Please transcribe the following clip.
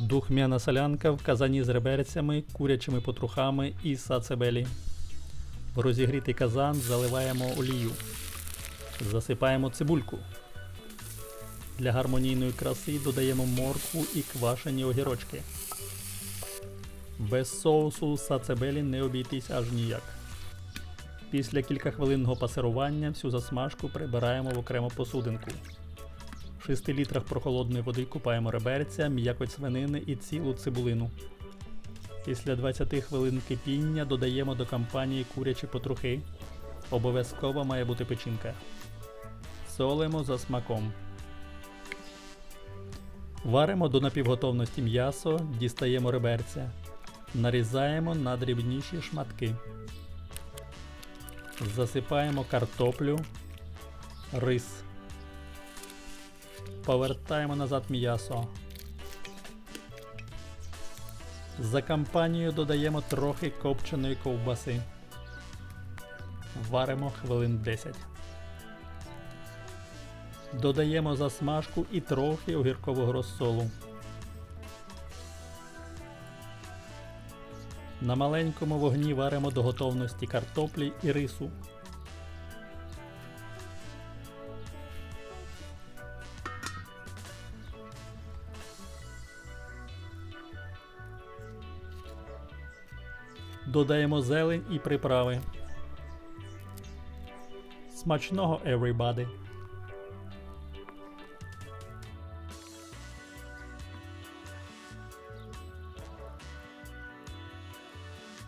Духмяна солянка в казані з реберцями, курячими потрухами і сацебелі. В розігрітий казан заливаємо олію. Засипаємо цибульку. Для гармонійної краси додаємо моркву і квашені огірочки. Без соусу сацебелі не обійтись аж ніяк. Після кількахвилинного пасирування всю засмажку прибираємо в окрему посудинку. В 6 літрах прохолодної води купаємо реберця, м'якоть свинини і цілу цибулину. Після 20 хвилин кипіння додаємо до кампанії курячі потрухи. Обов'язково має бути печінка. Солимо за смаком. Варимо до напівготовності м'ясо, дістаємо реберця. Нарізаємо на дрібніші шматки. Засипаємо картоплю, рис. Повертаємо назад м'ясо. За кампанію додаємо трохи копченої ковбаси. Варимо хвилин 10. Додаємо засмажку і трохи огіркового розсолу. На маленькому вогні варимо до готовності картоплі і рису. Додаємо зелень і приправи. Смачного everybody!